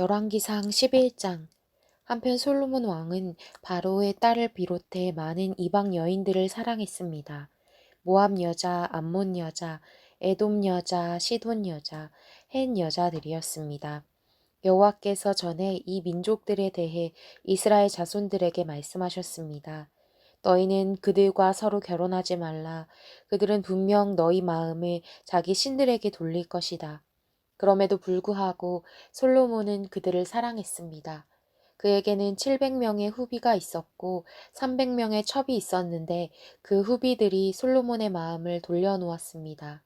열왕기상 11장 한편 솔로몬 왕은 바로의 딸을 비롯해 많은 이방 여인들을 사랑했습니다. 모압 여자, 암몬 여자, 에돔 여자, 시돈 여자, 헨 여자들이었습니다. 여호와께서 전에 이 민족들에 대해 이스라엘 자손들에게 말씀하셨습니다. 너희는 그들과 서로 결혼하지 말라. 그들은 분명 너희 마음을 자기 신들에게 돌릴 것이다. 그럼에도 불구하고 솔로몬은 그들을 사랑했습니다. 그에게는 700명의 후비가 있었고 300명의 첩이 있었는데 그 후비들이 솔로몬의 마음을 돌려놓았습니다.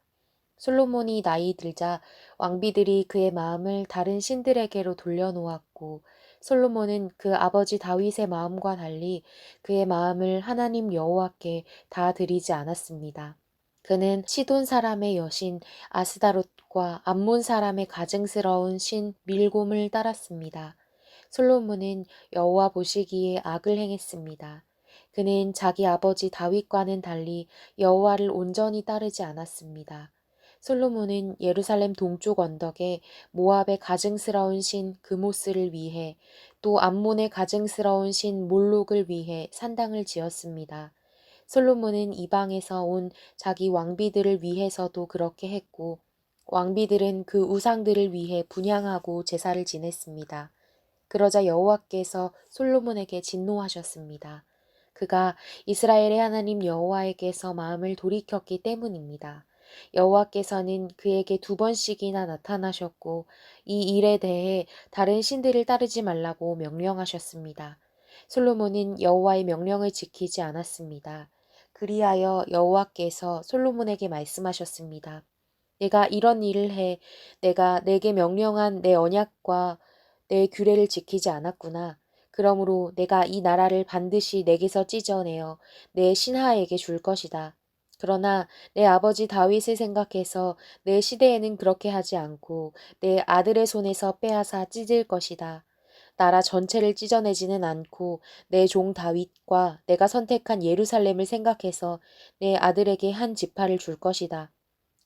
솔로몬이 나이 들자 왕비들이 그의 마음을 다른 신들에게로 돌려놓았고 솔로몬은 그 아버지 다윗의 마음과 달리 그의 마음을 하나님 여호와께 다 드리지 않았습니다. 그는 시돈 사람의 여신 아스다롯 과 암몬 사람의 가증스러운 신 밀곰을 따랐습니다. 솔로몬은 여호와 보시기에 악을 행했습니다. 그는 자기 아버지 다윗과는 달리 여호와를 온전히 따르지 않았습니다. 솔로몬은 예루살렘 동쪽 언덕에 모압의 가증스러운 신 그모스를 위해 또 암몬의 가증스러운 신 몰록을 위해 산당을 지었습니다. 솔로몬은 이방에서 온 자기 왕비들을 위해서도 그렇게 했고 왕비들은 그 우상들을 위해 분양하고 제사를 지냈습니다. 그러자 여호와께서 솔로몬에게 진노하셨습니다. 그가 이스라엘의 하나님 여호와에게서 마음을 돌이켰기 때문입니다. 여호와께서는 그에게 두 번씩이나 나타나셨고 이 일에 대해 다른 신들을 따르지 말라고 명령하셨습니다. 솔로몬은 여호와의 명령을 지키지 않았습니다. 그리하여 여호와께서 솔로몬에게 말씀하셨습니다. 내가 이런 일을 해 내가 내게 명령한 내 언약과 내 규례를 지키지 않았구나. 그러므로 내가 이 나라를 반드시 내게서 찢어내어 내 신하에게 줄 것이다. 그러나 내 아버지 다윗을 생각해서 내 시대에는 그렇게 하지 않고 내 아들의 손에서 빼앗아 찢을 것이다. 나라 전체를 찢어내지는 않고 내 종 다윗과 내가 선택한 예루살렘을 생각해서 내 아들에게 한 지파를 줄 것이다.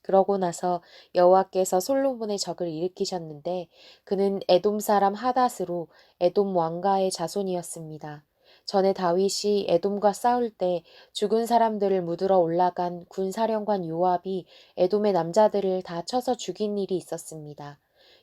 그러고 나서 여호와께서 솔로몬의 적을 일으키셨는데 그는 에돔 사람 하닷으로 에돔 왕가의 자손이었습니다. 전에 다윗이 에돔과 싸울 때 죽은 사람들을 묻으러 올라간 군사령관 요압이 에돔의 남자들을 다 쳐서 죽인 일이 있었습니다.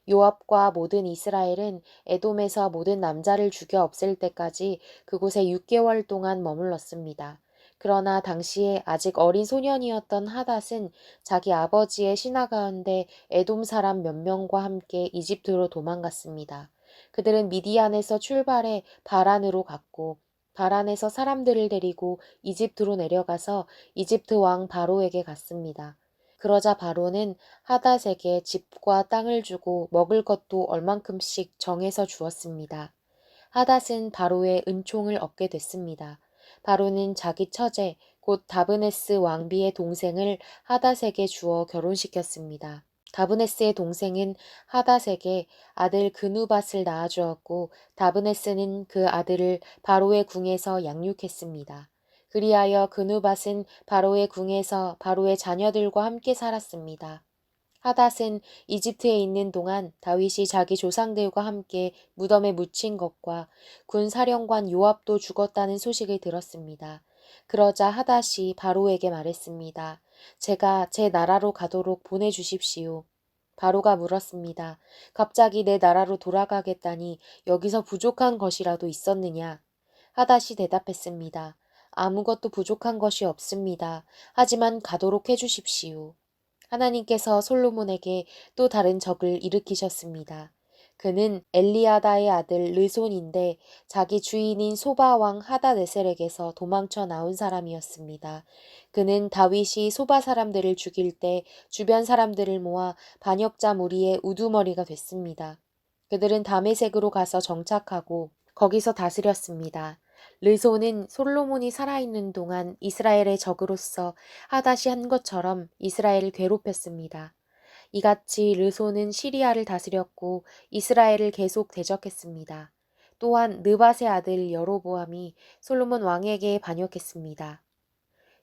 요압과 모든 이스라엘은 에돔에서 모든 남자를 죽여 없앨 때까지 그곳에 6개월 동안 머물렀습니다. 그러나 당시에 아직 어린 소년이었던 하닷은 자기 아버지의 신하 가운데 에돔 사람 몇 명과 함께 이집트로 도망갔습니다. 그들은 미디안에서 출발해 바란으로 갔고 바란에서 사람들을 데리고 이집트로 내려가서 이집트 왕 바로에게 갔습니다. 그러자 바로는 하닷에게 집과 땅을 주고 먹을 것도 얼만큼씩 정해서 주었습니다. 하닷은 바로의 은총을 얻게 됐습니다. 바로는 자기 처제 곧 다브네스 왕비의 동생을 하닷에게 주어 결혼시켰습니다. 다브네스의 동생은 하닷에게 아들 그누밧을 낳아주었고 다브네스는 그 아들을 바로의 궁에서 양육했습니다. 그리하여 그누밧은 바로의 궁에서 바로의 자녀들과 함께 살았습니다. 하닷은 이집트에 있는 동안 다윗이 자기 조상들과 함께 무덤에 묻힌 것과 군 사령관 요압도 죽었다는 소식을 들었습니다. 그러자 하닷이 바로에게 말했습니다. 제가 제 나라로 가도록 보내주십시오. 바로가 물었습니다. 갑자기 내 나라로 돌아가겠다니 여기서 부족한 것이라도 있었느냐? 하닷이 대답했습니다. 아무것도 부족한 것이 없습니다. 하지만 가도록 해주십시오. 하나님께서 솔로몬에게 또 다른 적을 일으키셨습니다. 그는 엘리아다의 아들 르손인데 자기 주인인 소바왕 하다네셀에게서 도망쳐 나온 사람이었습니다. 그는 다윗이 소바 사람들을 죽일 때 주변 사람들을 모아 반역자 무리의 우두머리가 됐습니다. 그들은 다메색으로 가서 정착하고 거기서 다스렸습니다. 르손은 솔로몬이 살아있는 동안 이스라엘의 적으로서 하다시 한 것처럼 이스라엘을 괴롭혔습니다. 이같이 르손은 시리아를 다스렸고 이스라엘을 계속 대적했습니다. 또한 느밧의 아들 여로보암이 솔로몬 왕에게 반역했습니다.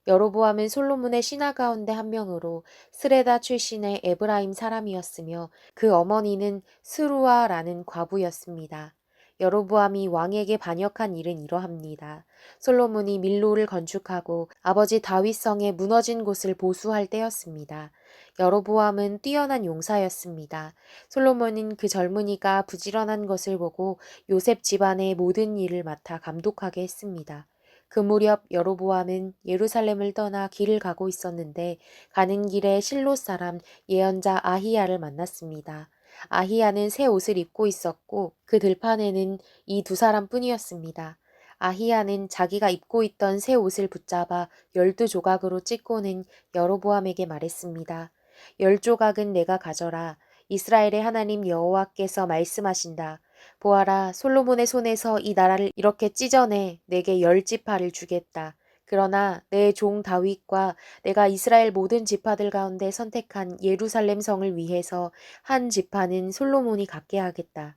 여로보암은 솔로몬의 신하 가운데 한 명으로 스레다 출신의 에브라임 사람이었으며 그 어머니는 스루아라는 과부였습니다. 여로보암이 왕에게 반역한 일은 이러합니다. 솔로몬이 밀로를 건축하고 아버지 다윗성의 무너진 곳을 보수할 때였습니다. 여로보암은 뛰어난 용사였습니다. 솔로몬은 그 젊은이가 부지런한 것을 보고 요셉 집안의 모든 일을 맡아 감독하게 했습니다. 그 무렵 여로보암은 예루살렘을 떠나 길을 가고 있었는데 가는 길에 실로 사람 예언자 아히야를 만났습니다. 아히야는 새 옷을 입고 있었고 그 들판에는 이 두 사람뿐이었습니다. 아히야는 자기가 입고 있던 새 옷을 붙잡아 열두 조각으로 찢고는 여로보암에게 말했습니다. 열 조각은 내가 가져라. 이스라엘의 하나님 여호와께서 말씀하신다. 보아라, 솔로몬의 손에서 이 나라를 이렇게 찢어내 내게 열 지파를 주겠다. 그러나 내 종 다윗과 내가 이스라엘 모든 지파들 가운데 선택한 예루살렘 성을 위해서 한 지파는 솔로몬이 갖게 하겠다.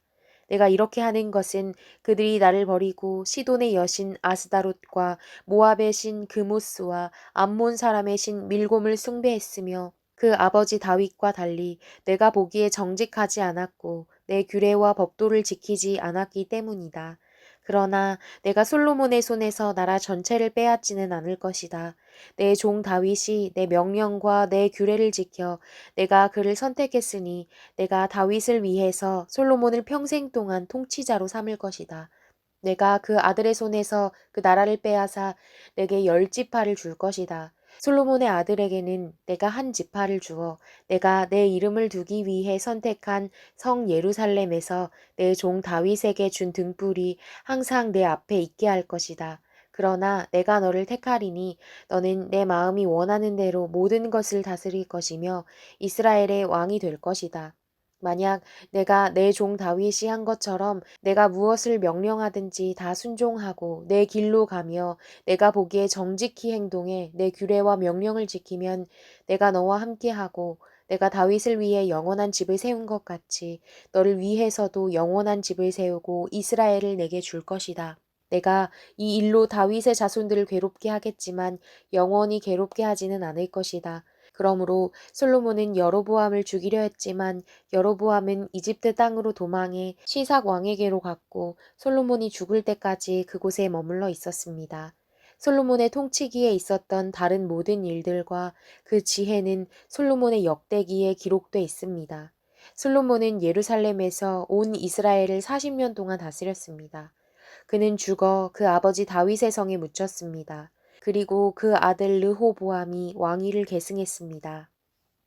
내가 이렇게 하는 것은 그들이 나를 버리고 시돈의 여신 아스다롯과 모압의 신 그모스와 암몬 사람의 신 밀곰을 숭배했으며 그 아버지 다윗과 달리 내가 보기에 정직하지 않았고 내 규례와 법도를 지키지 않았기 때문이다. 그러나 내가 솔로몬의 손에서 나라 전체를 빼앗지는 않을 것이다. 내 종 다윗이 내 명령과 내 규례를 지켜 내가 그를 선택했으니 내가 다윗을 위해서 솔로몬을 평생 동안 통치자로 삼을 것이다. 내가 그 아들의 손에서 그 나라를 빼앗아 내게 열 지파를 줄 것이다. 솔로몬의 아들에게는 내가 한 지파를 주어 내가 내 이름을 두기 위해 선택한 성 예루살렘에서 내 종 다윗에게 준 등불이 항상 내 앞에 있게 할 것이다. 그러나 내가 너를 택하리니 너는 내 마음이 원하는 대로 모든 것을 다스릴 것이며 이스라엘의 왕이 될 것이다. 만약 내가 내 종 다윗이 한 것처럼 내가 무엇을 명령하든지 다 순종하고 내 길로 가며 내가 보기에 정직히 행동해 내 규례와 명령을 지키면 내가 너와 함께하고 내가 다윗을 위해 영원한 집을 세운 것 같이 너를 위해서도 영원한 집을 세우고 이스라엘을 내게 줄 것이다. 내가 이 일로 다윗의 자손들을 괴롭게 하겠지만 영원히 괴롭게 하지는 않을 것이다. 그러므로 솔로몬은 여로보암을 죽이려 했지만 여로보암은 이집트 땅으로 도망해 시삭 왕에게로 갔고 솔로몬이 죽을 때까지 그곳에 머물러 있었습니다. 솔로몬의 통치기에 있었던 다른 모든 일들과 그 지혜는 솔로몬의 역대기에 기록돼 있습니다. 솔로몬은 예루살렘에서 온 이스라엘을 40년 동안 다스렸습니다. 그는 죽어 그 아버지 다윗의 성에 묻혔습니다. 그리고 그 아들 르호보암이 왕위를 계승했습니다.